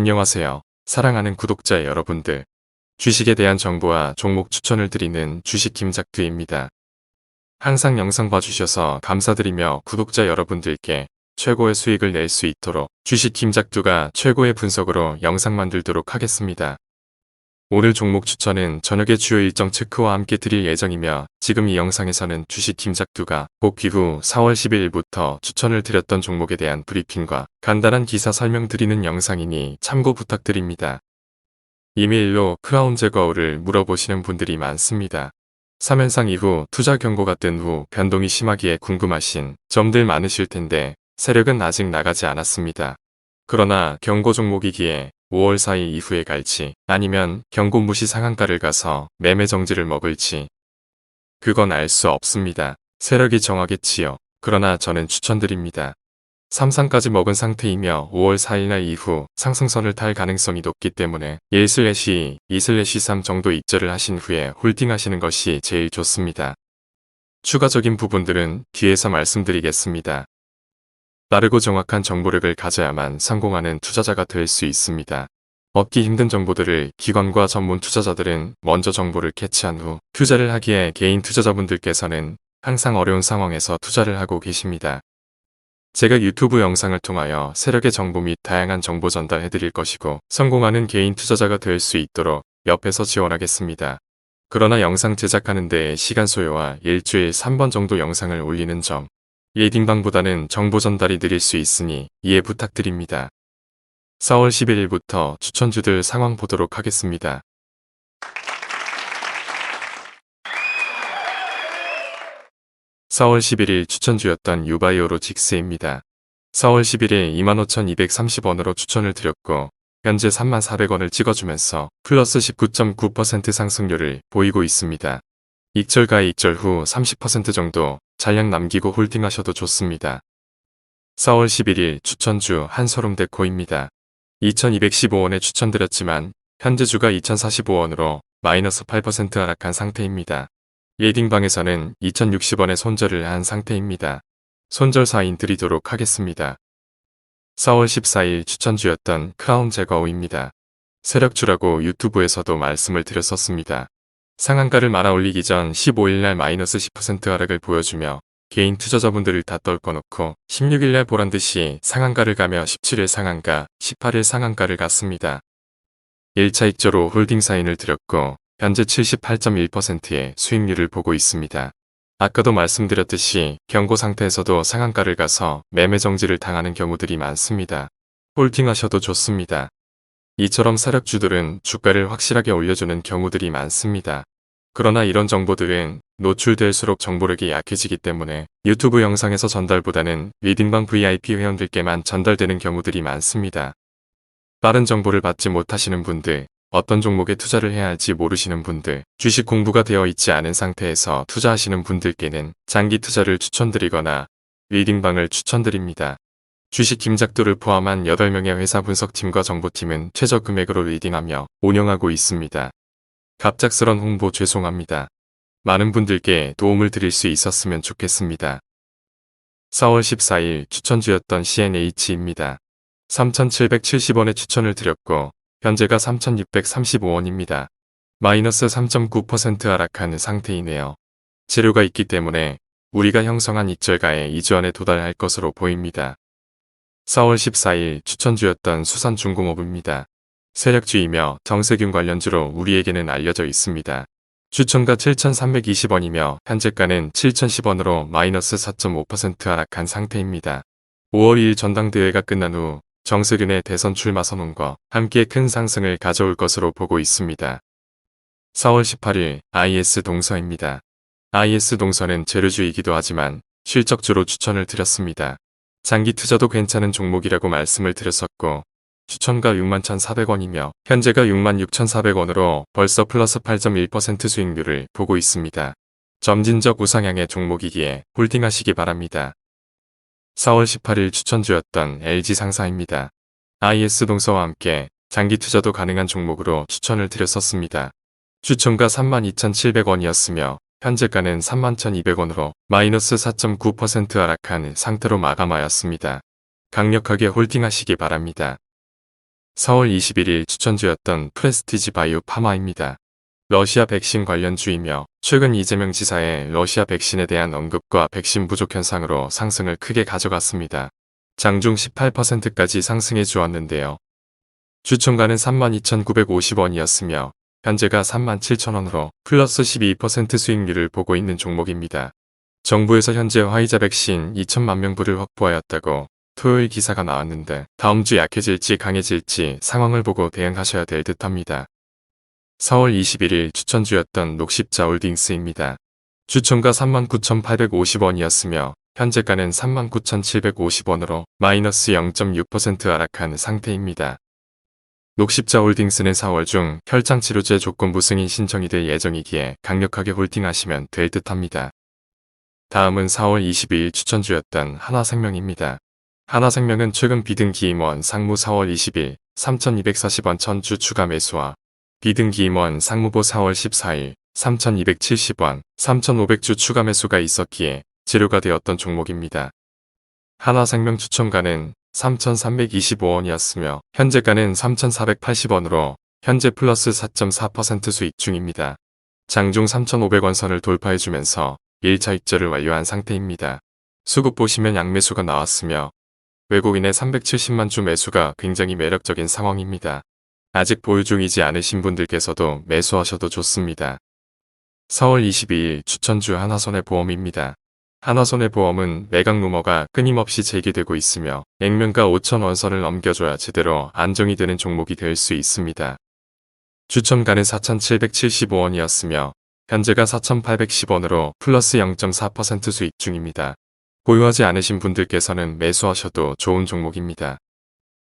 안녕하세요. 사랑하는 구독자 여러분들. 주식에 대한 정보와 종목 추천을 드리는 주식 김작두입니다. 항상 영상 봐주셔서 감사드리며 구독자 여러분들께 최고의 수익을 낼 수 있도록 주식 김작두가 최고의 분석으로 영상 만들도록 하겠습니다. 오늘 종목 추천은 저녁에 주요 일정 체크와 함께 드릴 예정이며 지금 이 영상에서는 주식 김작두가 복귀 후 4월 12일부터 추천을 드렸던 종목에 대한 브리핑과 간단한 기사 설명 드리는 영상이니 참고 부탁드립니다. 이메일로 크라운 제거우를 물어보시는 분들이 많습니다. 3연상 이후 투자 경고가 뜬 후 변동이 심하기에 궁금하신 점들 많으실 텐데 세력은 아직 나가지 않았습니다. 그러나 경고 종목이기에 5월 4일 이후에 갈지 아니면 경고 무시 상한가를 가서 매매 정지를 먹을지 그건 알 수 없습니다. 세력이 정하겠지요. 그러나 저는 추천드립니다. 3상까지 먹은 상태이며 5월 4일날 이후 상승선을 탈 가능성이 높기 때문에 1슬래시 2슬래시 3 정도 입절을 하신 후에 홀딩하시는 것이 제일 좋습니다. 추가적인 부분들은 뒤에서 말씀드리겠습니다. 빠르고 정확한 정보력을 가져야만 성공하는 투자자가 될 수 있습니다. 얻기 힘든 정보들을 기관과 전문 투자자들은 먼저 정보를 캐치한 후 투자를 하기에 개인 투자자분들께서는 항상 어려운 상황에서 투자를 하고 계십니다. 제가 유튜브 영상을 통하여 세력의 정보 및 다양한 정보 전달해 드릴 것이고 성공하는 개인 투자자가 될 수 있도록 옆에서 지원하겠습니다. 그러나 영상 제작하는 데 시간 소요와 일주일 3번 정도 영상을 올리는 점 예딩방보다는 정보 전달이 느릴 수 있으니 이해 부탁드립니다. 4월 11일부터 추천주들 상황 보도록 하겠습니다. (4월 11일) 추천주였던 유바이오로직스입니다. 4월 11일 25,230원으로 추천을 드렸고 현재 34,000원을 찍어주면서 플러스 19.9% 상승률을 보이고 있습니다. 익절과 익절 후 30% 정도 잔량 남기고 홀딩하셔도 좋습니다. 4월 11일 추천주 한소름데코입니다. 2215원에 추천드렸지만 현재 주가 2045원으로 마이너스 8% 하락한 상태입니다. 예딩방에서는 2060원에 손절을 한 상태입니다. 손절 사인 드리도록 하겠습니다. 4월 14일 추천주였던 크라운 제거우입니다. 세력주라고 유튜브에서도 말씀을 드렸었습니다. 상한가를 말아 올리기 전 15일날 마이너스 10% 하락을 보여주며 개인 투자자분들을 다 떨궈놓고 16일날 보란듯이 상한가를 가며 17일 상한가, 18일 상한가를 갔습니다. 1차 익저로 홀딩 사인을 드렸고 현재 78.1%의 수익률을 보고 있습니다. 아까도 말씀드렸듯이 경고 상태에서도 상한가를 가서 매매 정지를 당하는 경우들이 많습니다. 홀딩하셔도 좋습니다. 이처럼 사력주들은 주가를 확실하게 올려주는 경우들이 많습니다. 그러나 이런 정보들은 노출될수록 정보력이 약해지기 때문에 유튜브 영상에서 전달보다는 리딩방 VIP 회원들께만 전달되는 경우들이 많습니다. 빠른 정보를 받지 못하시는 분들, 어떤 종목에 투자를 해야 할지 모르시는 분들, 주식 공부가 되어 있지 않은 상태에서 투자하시는 분들께는 장기 투자를 추천드리거나 리딩방을 추천드립니다. 주식 김작도를 포함한 8명의 회사 분석팀과 정보팀은 최저 금액으로 리딩하며 운영하고 있습니다. 갑작스런 홍보 죄송합니다. 많은 분들께 도움을 드릴 수 있었으면 좋겠습니다. 4월 14일 추천주였던 CNH입니다. 3,770원에 추천을 드렸고 현재가 3,635원입니다. 마이너스 3.9% 하락한 상태이네요. 재료가 있기 때문에 우리가 형성한 익절가의 이주안에 도달할 것으로 보입니다. 4월 14일 추천주였던 수산중공업입니다. 세력주이며 정세균 관련주로 우리에게는 알려져 있습니다. 주천가 7,320원이며 현재가는 7,010원으로 마이너스 4.5% 하락한 상태입니다. 5월 2일 전당대회가 끝난 후 정세균의 대선 출마 선언과 함께 큰 상승을 가져올 것으로 보고 있습니다. 4월 18일 IS 동서입니다. IS 동서는 재료주이기도 하지만 실적주로 추천을 드렸습니다. 장기 투자도 괜찮은 종목이라고 말씀을 드렸었고 추천가 61,400원이며 현재가 66,400원으로 벌써 플러스 8.1% 수익률을 보고 있습니다. 점진적 우상향의 종목이기에 홀딩하시기 바랍니다. 4월 18일 추천주였던 LG상사입니다. IS 동서와 함께 장기 투자도 가능한 종목으로 추천을 드렸었습니다. 추천가 32,700원이었으며 현재가는 31,200원으로 마이너스 4.9% 하락한 상태로 마감하였습니다. 강력하게 홀딩하시기 바랍니다. 4월 21일 추천주였던 프레스티지 바이오 파마입니다. 러시아 백신 관련주이며 최근 이재명 지사의 러시아 백신에 대한 언급과 백신 부족 현상으로 상승을 크게 가져갔습니다. 장중 18%까지 상승해 주었는데요. 주총가는 32,950원이었으며 현재가 37,000원으로 플러스 12% 수익률을 보고 있는 종목입니다. 정부에서 현재 화이자 백신 2천만 명분을 확보하였다고 토요일 기사가 나왔는데 다음 주 약해질지 강해질지 상황을 보고 대응하셔야 될 듯합니다. 4월 21일 추천주였던 녹십자 홀딩스입니다. 주총가 39,850원이었으며 현재가는 39,750원으로 마이너스 0.6% 하락한 상태입니다. 녹십자 홀딩스는 4월 중 혈장 치료제 조건부 승인 신청이 될 예정이기에 강력하게 홀딩하시면 될 듯합니다. 다음은 4월 22일 추천주였던 하나생명입니다. 하나생명은 최근 비등기 임원 상무 4월 20일 3,240원 천주 추가 매수와 비등기 임원 상무보 4월 14일 3,270원 3,500주 추가 매수가 있었기에 재료가 되었던 종목입니다. 하나생명 추천가는 3,325원이었으며 현재가는 3,480원으로 현재 플러스 4.4% 수익 중입니다. 장중 3,500원 선을 돌파해주면서 1차 입절을 완료한 상태입니다. 수급 보시면 양매수가 나왔으며 외국인의 370만 주 매수가 굉장히 매력적인 상황입니다. 아직 보유 중이지 않으신 분들께서도 매수하셔도 좋습니다. 4월 22일 추천주 하나손해보험입니다. 하나손해보험은 매각 루머가 끊임없이 제기되고 있으며 액면가 5천 원 선을 넘겨줘야 제대로 안정이 되는 종목이 될 수 있습니다. 추천가는 4,775원이었으며 현재가 4,810원으로 플러스 0.4% 수익 중입니다. 보유하지 않으신 분들께서는 매수하셔도 좋은 종목입니다.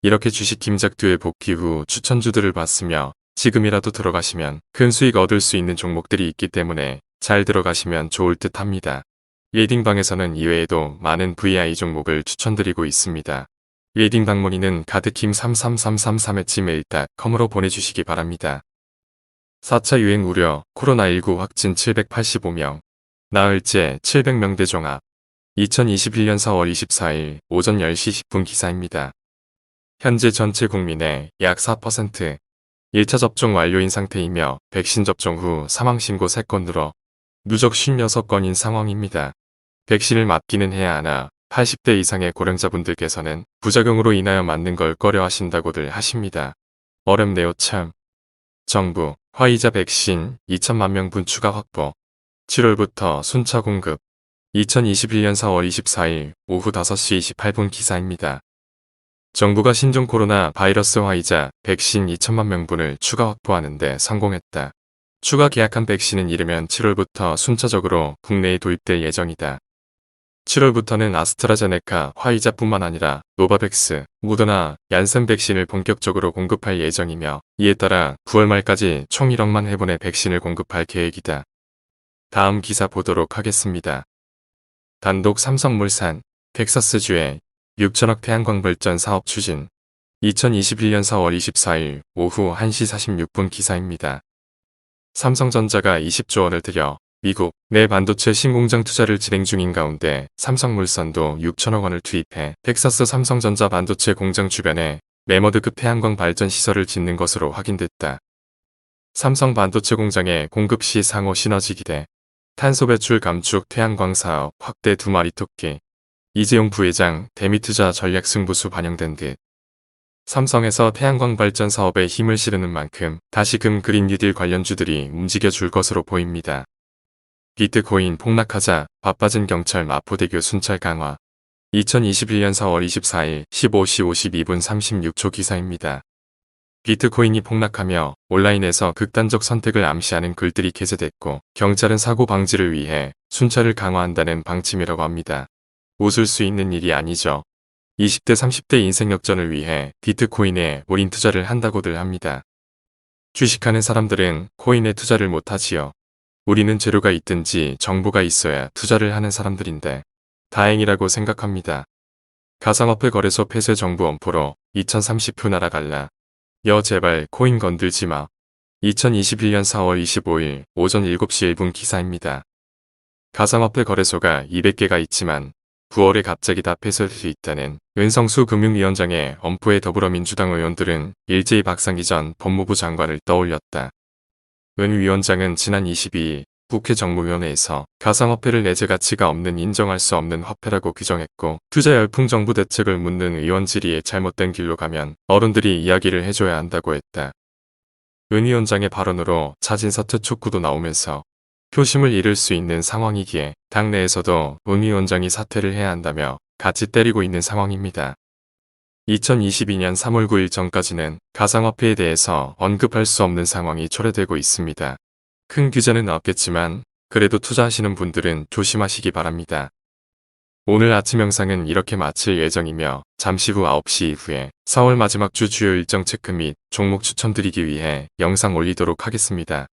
이렇게 주식 김작두의 복귀 후 추천주들을 봤으며 지금이라도 들어가시면 큰 수익 얻을 수 있는 종목들이 있기 때문에 잘 들어가시면 좋을 듯 합니다. 예딩방에서는 이외에도 많은 VI 종목을 추천드리고 있습니다. 예딩방 문의는 가드킴 33333-gmail.com으로 보내주시기 바랍니다. 4차 유행 우려 코로나19 확진 785명 나흘째 700명대 종합 2021년 4월 24일 오전 10시 10분 기사입니다. 현재 전체 국민의 약 4%, 1차 접종 완료인 상태이며 백신 접종 후 사망 신고 3건 늘어 누적 56건인 상황입니다. 백신을 맞기는 해야 하나 80대 이상의 고령자분들께서는 부작용으로 인하여 맞는 걸 꺼려 하신다고들 하십니다. 어렵네요 참. 정부, 화이자 백신 2천만 명분 추가 확보. 7월부터 순차 공급. 2021년 4월 24일 오후 5시 28분 기사입니다. 정부가 신종 코로나 바이러스 화이자 백신 2천만 명분을 추가 확보하는데 성공했다. 추가 계약한 백신은 이르면 7월부터 순차적으로 국내에 도입될 예정이다. 7월부터는 아스트라제네카, 화이자뿐만 아니라 노바백스, 무더나, 얀센 백신을 본격적으로 공급할 예정이며 이에 따라 9월 말까지 총 1억만 회분의 백신을 공급할 계획이다. 다음 기사 보도록 하겠습니다. 단독 삼성물산, 텍사스주의 6천억 태양광 발전 사업 추진 2021년 4월 24일 오후 1시 46분 기사입니다. 삼성전자가 20조 원을 들여 미국 내 반도체 신공장 투자를 진행 중인 가운데 삼성물산도 6천억 원을 투입해 텍사스 삼성전자 반도체 공장 주변에 메머드급 태양광 발전 시설을 짓는 것으로 확인됐다. 삼성 반도체 공장의 공급 시 상호 시너지 기대 탄소 배출 감축 태양광 사업 확대 두 마리 토끼 이재용 부회장 대미 투자 전략 승부수 반영된 듯 삼성에서 태양광 발전 사업에 힘을 실으는 만큼 다시금 그린 뉴딜 관련주들이 움직여 줄 것으로 보입니다. 비트코인 폭락하자 바빠진 경찰 마포대교 순찰 강화 2021년 4월 24일 15시 52분 36초 기사입니다. 비트코인이 폭락하며 온라인에서 극단적 선택을 암시하는 글들이 게재됐고 경찰은 사고 방지를 위해 순찰을 강화한다는 방침이라고 합니다. 웃을 수 있는 일이 아니죠. 20대 30대 인생 역전을 위해 비트코인에 올인 투자를 한다고들 합니다. 주식하는 사람들은 코인에 투자를 못하지요. 우리는 재료가 있든지 정보가 있어야 투자를 하는 사람들인데 다행이라고 생각합니다. 가상화폐 거래소 폐쇄 정부 엄포로 2030표 날아갈라. 여 제발 코인 건들지 마. 2021년 4월 25일 오전 7시 1분 기사입니다. 가상화폐 거래소가 200개가 있지만 9월에 갑자기 다 폐쇄될 수 있다는 은성수 금융위원장의 엄포에 더불어민주당 의원들은 일제히 박상기 전 법무부 장관을 떠올렸다. 은 위원장은 지난 22일 국회 정무위원회에서 가상화폐를 내재 가치가 없는 인정할 수 없는 화폐라고 규정했고 투자 열풍 정부 대책을 묻는 의원 질의에 잘못된 길로 가면 어른들이 이야기를 해줘야 한다고 했다. 은 위원장의 발언으로 차진 사퇴 촉구도 나오면서 표심을 잃을 수 있는 상황이기에 당내에서도 은 위원장이 사퇴를 해야 한다며 같이 때리고 있는 상황입니다. 2022년 3월 9일 전까지는 가상화폐에 대해서 언급할 수 없는 상황이 초래되고 있습니다. 큰 규제는 없겠지만 그래도 투자하시는 분들은 조심하시기 바랍니다. 오늘 아침 영상은 이렇게 마칠 예정이며 잠시 후 9시 이후에 4월 마지막 주 주요 일정 체크 및 종목 추천드리기 위해 영상 올리도록 하겠습니다.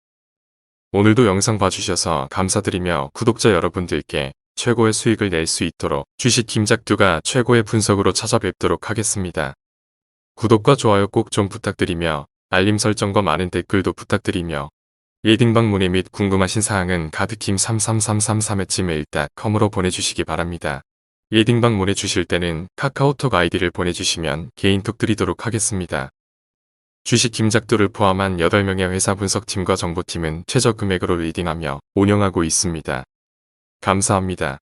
오늘도 영상 봐주셔서 감사드리며 구독자 여러분들께 최고의 수익을 낼 수 있도록 주식 김작두가 최고의 분석으로 찾아뵙도록 하겠습니다. 구독과 좋아요 꼭 좀 부탁드리며 알림 설정과 많은 댓글도 부탁드리며 리딩방 문의 및 궁금하신 사항은 가드킴 33333-gmail.com으로 보내주시기 바랍니다. 리딩방 문의 주실 때는 카카오톡 아이디를 보내주시면 개인톡 드리도록 하겠습니다. 주식 김작두를 포함한 8명의 회사 분석팀과 정보팀은 최저 금액으로 리딩하며 운영하고 있습니다. 감사합니다.